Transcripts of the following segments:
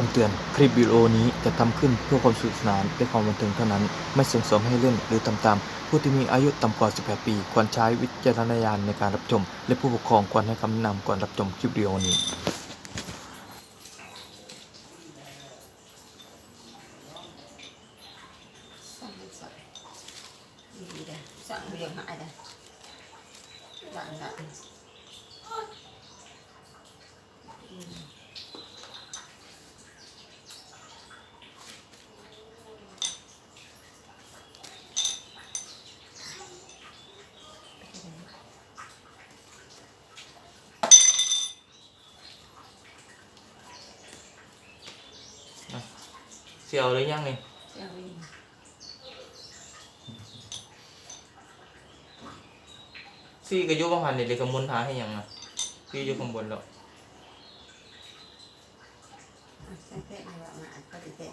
คำเตือน คลิปวิดีโอนี้จะทำขึ้นเพื่อความสนุกสนานและความบันเทิงเท่านั้น ไม่ส่งเสริมให้เล่นหรือทำตาม ผู้ที่มีอายุต่ำกว่า 18 ปี ควรใช้วิจารณญาณในการรับชม และผู้ปกครองควรให้คำแนะนำก่อนรับชมคลิปวิดีโอนี้ สั่งไม่ใส่ดีเลยสั่งเรียงหายเลยสั่งละอืม เสียวหรือยังนี่เสียวิ่งซี่ก็ยุบพันเด็กกับมุนหาให้ยังนะซี่อยู่ข้างบนแล้ว อะใส่แค่ในว่ามาอัดก็ได้แค่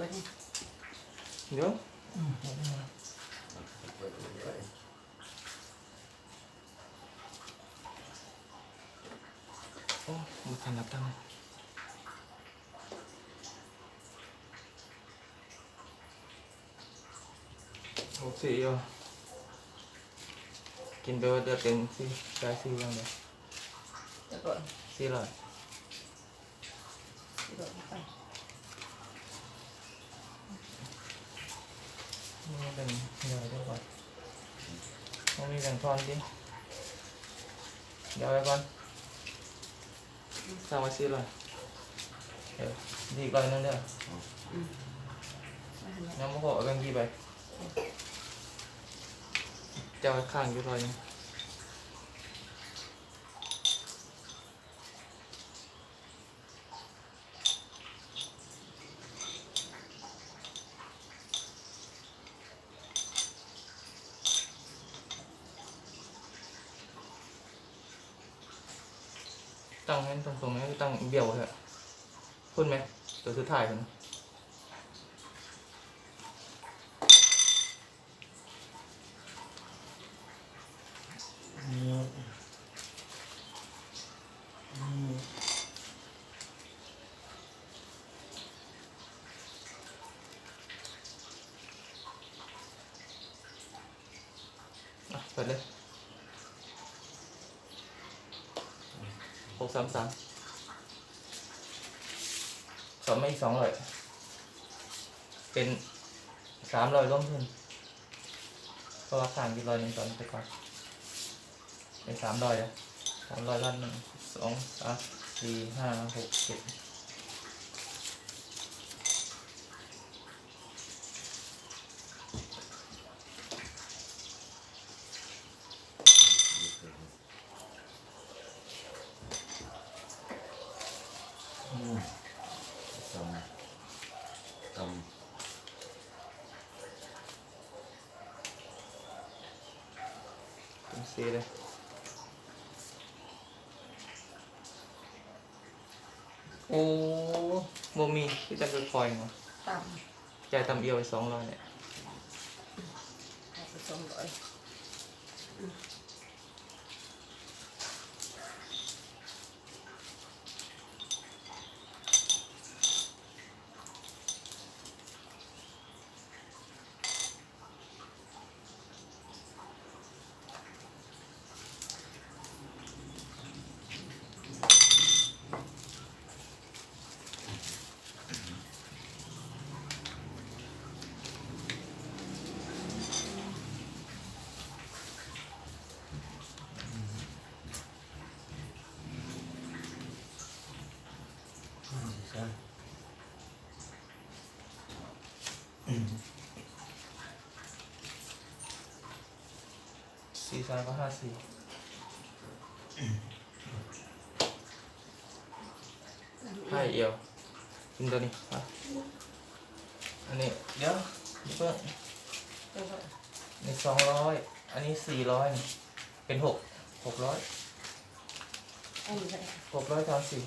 ตัวนี้เดี๋ยวโอ้บุทันรับตั้งหกสี่อะกินไปว่าเดือดเต็มสี่ได้สี่ยังไงจะก่อนสี่ร้อยจะก่อนไป นี่เป็นเดี๋ยวเดี๋ยวก่อนต้องมีแบ่งทอนดิเดี๋ยวไว้ก่อนสร้างไว้สี่ร้อยเดี๋ยวดีก่อนนั่นเด้อมาหันหลังน้ำมันก็เอาแบงค์ยี่ไปจะไว้ข้างอยู่ร้อยหนึง ตั้งให้ตรงๆให้ตั้งเบี้ยวเถอะพูดไหมตัวสุดท้ายคุณอะเปิดเลย กสามสามสองไม่สองร้อยเป็นสามร้อยร่วมทุนเพราะว่าข้างกี่ร้อยหนึ่งตอนไปก่อนเป็นสามร้อยนะสามร้อยล้านหนึ่งสองสามสี่ห้าหกเจ็ด เป็นสี่เลยโอ้โมมีที่จะเป็นคอยมาต่จ่ายตำเอียวไปสองร้อยเนี่ยำเอาไปส่งเลย สี่สามก็ห้าสี่ห้าเอียวกินตัวนี้อะอันนี้เดี๋ยวเพิ่มตัวก็นี่สองร้อยอันนี้สี่ร้อยเป็นหกหกร้อยอันนี้ก็ได้หกร้อยสามสี่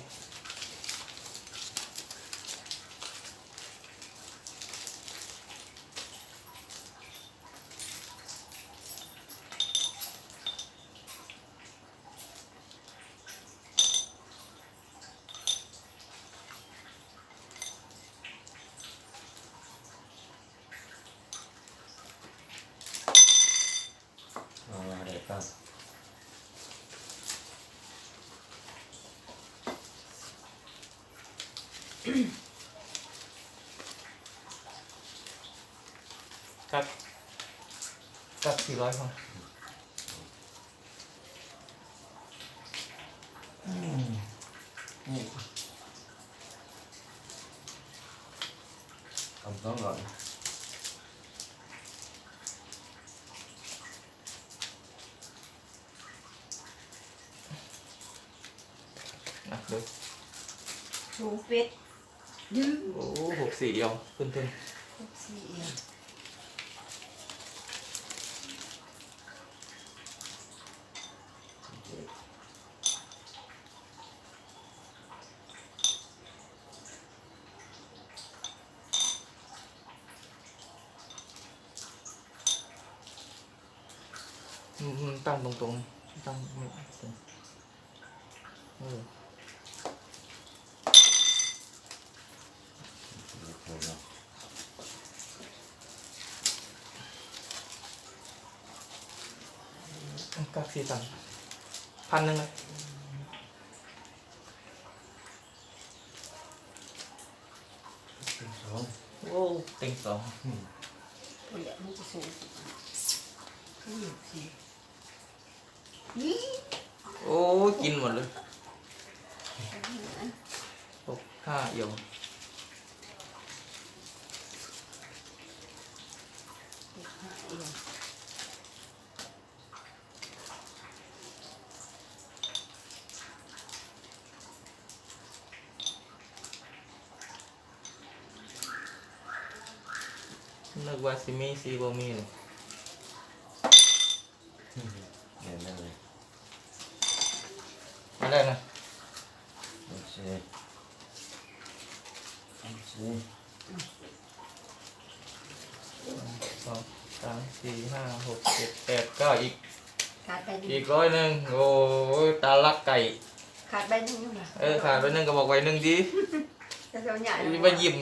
เอาอะไรบ้าง กับกับสี่ร้อยพอนี่เอาต้องก่อนนะดูสูงเป็ ดยืมโอ้หกสี่เดียวขึ้นขึ้นสี่เอียงอืมอืมตั้งตรงตรงๆตั้งไม่ตรงเออ เดี๋ยวก่อนเนาะ กับสี่ตังพันหนึ่งเลยเป็นสองโอ้เต็งสองตัวใหญ่มันจะสูงขึ้นสี่นี่โอ้กินหมดเลยอันนี้นะหกห้าเอียวห้าเอียง นึกว่าซิมีซีบมีเลยเดี๋ยวนั่นเลยมาได้นะโอเคโอเคสองสามสี่ห้าหกเจ็ดแปดเก้าอีก ขาดไปหนึ่อีงกร้อยหนึ่งโอ้ยตาลักไก่ ขาดไปหนึ่งนะเออขาดไปหนึ่งก็บอกไว้หนึ่งดีจะเอาใหญ่ มายิ้ม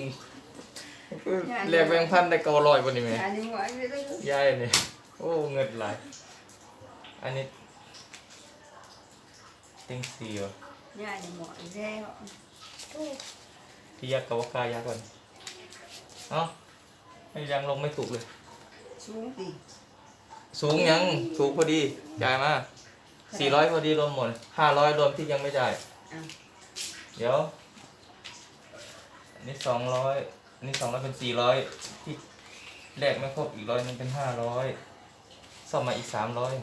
แลกแบงค์พันได้เก้าร้อยวันนี้ไหมใหญ่หนึ่งไว้ไม่ได้ยายนี่โอ้เงินไหลายอันนี้เต็งสี่วะใหญ่หนึ่งหมดแล้วพี่ยักษ์กับวากายาก่อนเอ้าไม่ยังลงไม่ถูกเลย สูงสิสูงยังสูงพอดีจ่ายมาสี่ร้อยพอดีรวมหมดห้าร้อยรวมที่ยังไม่จ่ายอะเดี๋ยวอันนี้สองร้อย อันนี้สองร้อยเป็นสี่ร้อยที่แลกไม่ครบอีกร้อยนึงเป็นห้าร้อยซ่อมมาอีกสามร้อย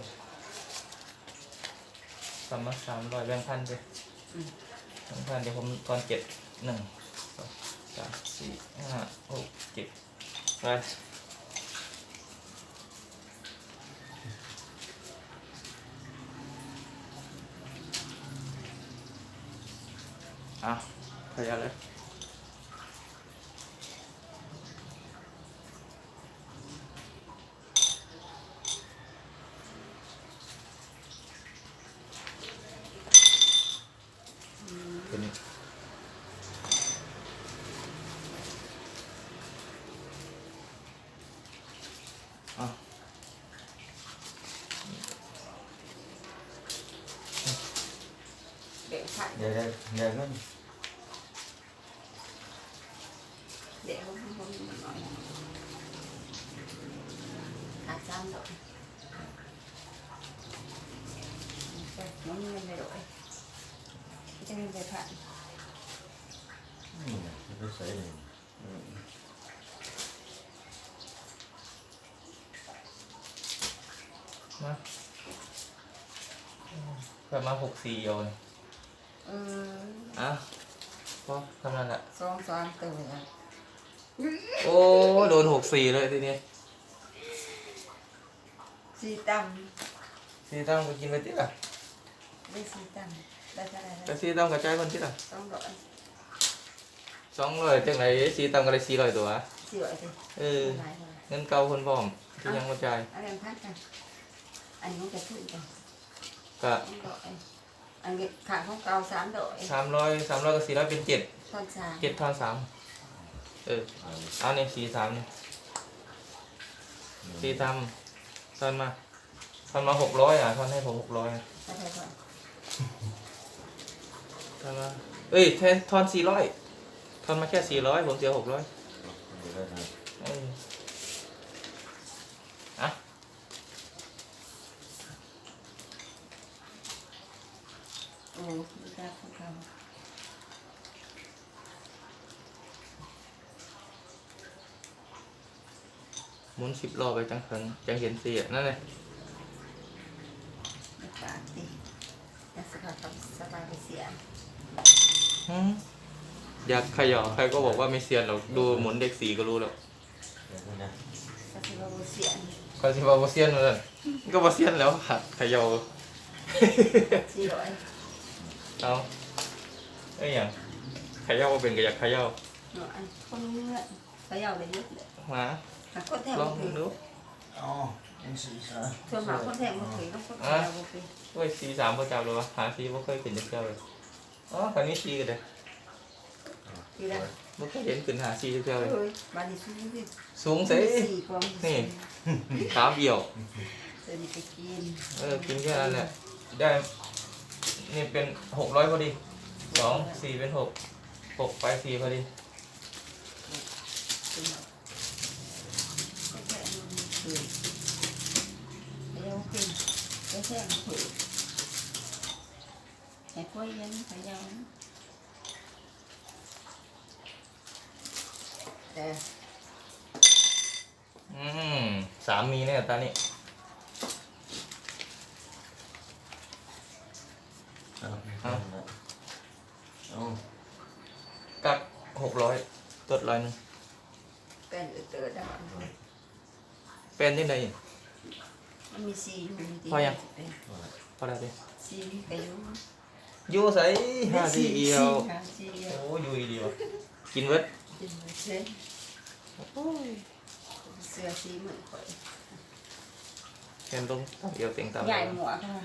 ซ่อมมาสามร้อยแบ่งพันไปแบ่งพันเดี๋ยวผมตอนเจ็ดหนึ่งสองสามสี่ห้าหกเจ็ดไปอะพยาเลย ตัวนี้อะ เด็กขาดเดี๋ยวเดี๋ยวเดี๋ยวนั่นเด็กเขาทำคนห น่อยขาดซ้ำดอกน้องเงินไปดอยจะเงินไปผ่านนี่นะไม่ใส่เลยมาแบบมาหกสี่เอียวเลยเอออะพอทำนั่นแหละสองสามตัวโอ้โดนหกสี่เลยทีนี้สี่ต่สี่ตั้งไปกินไปติล่ะำได้สี่ตังค์ได้เท่าไหร่แต่แล้วสี่ต้องกระจายคนที่ละต้องร้อยสองร้อยจังไหนสี่ต้องก็ได้สี่ร้อยตัว สี่ร้อยสิเออ หลายเลยเงินเก่าคนพร้อมที่ยังกระจายอะไรพันกันอันนี้มันจะขึ้นกันก็ต้องร้อย อันนี้ขาของเก่าสามร้อยสามร้อยสามร้อยกับสี่ร้อยเป็นเจ็ดตอนสามเจ็ดทอนสามเออเอาเนี่ยสี่สามเนี่ยสี่ทำทอนมาทอนมาหกร้อยอะทอนให้ผมหกร้อยอะได้เท่าไหร่ทอนมาเอ้ยแทนทอนสี่ร้อยทอนมาแค่สี่ร้อยผมเสียหกร้อย เดี๋ยวได้นะ เอออะ โอ้ดูตาของเขาหมุนสิบรอบไปจังเหิงจังเห็นสี่อะนั่นเลยไม่ปากดีแต่สภาพกับสบายไปเสียหืมอยากเขย่าใครก็บอกว่าไม่เซียนหรอกดูหมุนเด็กสีก็รู้แล้วเดี๋ยวนะก็ถือว่าบ่เสียก็สิว่าบ่เซียนเหมือนกันก็บ่เซียนแล้วค่ะเขย่าสี่ร้อย เอาเอ้ยอย่างเขย่าบ่เป็นก็อยากเขย่าเนาะอันคนเงื่อนไปเอาเลยเยอะเลยมาหาคนแทงลบ่องถือดูอ๋อยังสีสาส่วนมากคนแทงบ่ถือต้องคนแทงบ่ถือโอ้ยสีสามประจับเลยวะหาสีบ่เคยเห็นจักเจ้าเลยอ๋อคันนี้สีก็ได้ทีละบ่เคยเห็นขึ้นหาสีจักเจ้าเลยเฮ้ยบาดนี้สู้ดิสูงเสิสี่กว่านี่ขาเบี่ยวเดี๋ยวนี้ไปกินเออกินแค่นั้นแหละได้ นี่เป็นหกร้อยพอดีสองสี่เป็นหกหกไปสี่พอดีเป็นแบบแค่มันถือไปเอาขึ้นไปแท่งถือให้พ่อเย็นไปเอาแต่อืมสามมีเนี่ยตานี่ เอาเอาเอา กักหก ร้อยตดร้อยหนึงเป็นเตือได้เป็นยังไงมันมีซีอยู่ในที่พอยังเป็นพอแล้วดิซีไปอยู่อยู่ใส่ห้าสี่เอียวห้าซีเอียวโอ้อยู่ดีวะกินเวิร์ดกินไม่เช่นเสื้อสีเหมือนข่อยเห็นตรงเอียวเต็งตามใหญ่หมวกค่ะ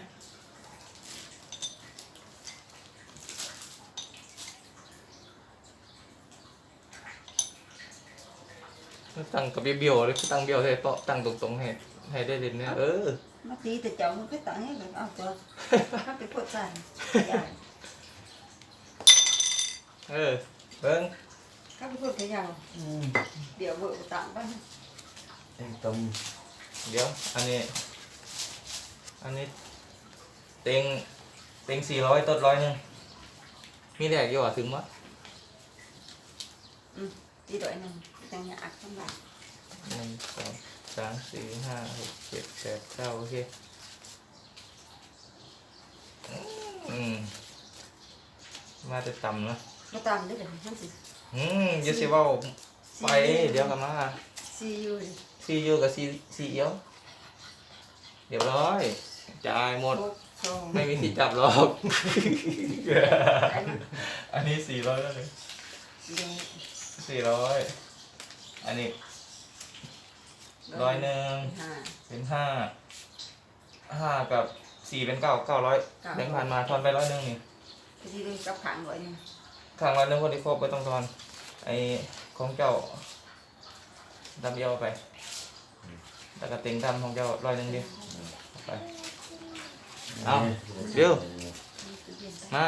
ตั้งกับเบี้ยวๆเลยตั้งเบี้ยวให้เปาะตั้งตรงๆให้ให้ได้เด่นเนี่ยเออมาตีแต่เจ้ามันก็ตั้งให้แบบเอาตัวถ้าไปพดใส่เออเบิ้งถ้าไปพดขยาวอืมเดี๋ยวเบิกต่างบ้างเต็มตมเดี๋ยวอันนี้ อันนี้เต็งเต็งสี่ร้อยต้นร้อยหนึ่งมีแดกอยู่อะถึงวะตีดอยหนึ่ง จังหยาอักทั้งหลายหนึ่งสองสามสี่ห้าหกเจ็ดแปดเก้าโอเค อืม มาจะต่ำเนอะมาตามได้เลยทั้งสิอืมอยูสิเว่าไปเดี๋ยวกลับมาซีอยู่ดิซียูกับซีซีเอียวเดี๋ยวร้อยจ่ายหมด หกสองไม่มีที่จับหรอก อันนี้อันนี้สี่ร้อยแล้วเลยเดี๋ยวสี่ร้อย อันนี้ร้อยหนึ่งห้าเป็นห้าห้ากับสี่เป็นเก้าเก้าร้อยเก้าแบงค์ผ่านมาทอนไปร้อยหนึ่งนี่ไปที่ด้วยกับขังร้อยหนึ่งข้างร้อยหนึ่งพอดีครบไปต้องทอนไอ้ของเจ้าดำเดียวไปแล้วก็เต็งดำของเจ้าร้อยหนึ่งดิไปเอาเดี๋ยวนี่คือเย็นไปมา